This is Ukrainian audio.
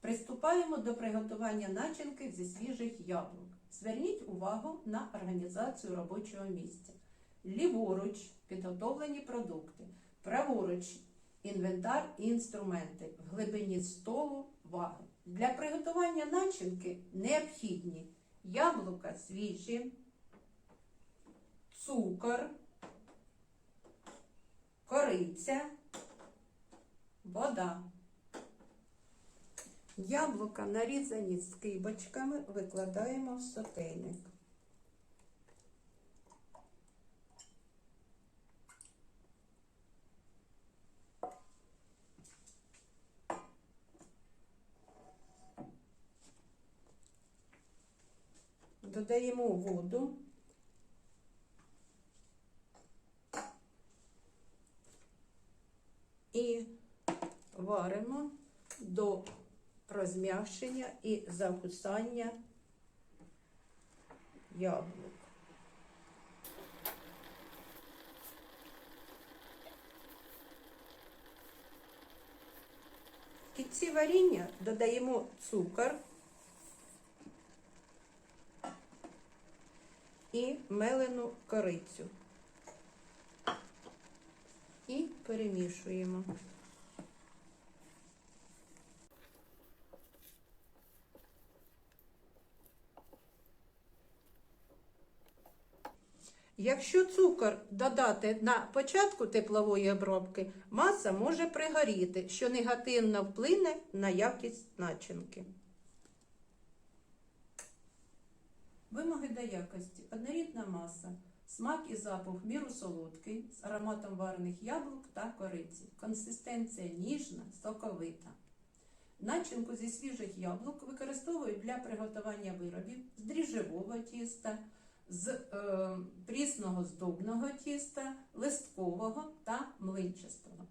Приступаємо до приготування начинки зі свіжих яблук. Зверніть увагу на організацію робочого місця. Ліворуч підготовлені продукти, праворуч інвентар і інструменти, в глибині столу ваги. Для приготування начинки необхідні яблука свіжі, цукор, кориця, вода. Яблука, нарізані скибочками, викладаємо в сотейник. Додаємо воду. І варимо до розм'якшення і загусання яблук. В кінці варіння додаємо цукор і мелену корицю. І перемішуємо. Якщо цукор додати на початку теплової обробки, маса може пригоріти, що негативно вплине на якість начинки. Вимоги до якості. Однорідна маса. Смак і запах міру солодкий, з ароматом варених яблук та кориці. Консистенція ніжна, соковита. Начинку зі свіжих яблук використовують для приготування виробів з дріжджового тіста, з е, прісного здобного тіста, листкового та млинчастого.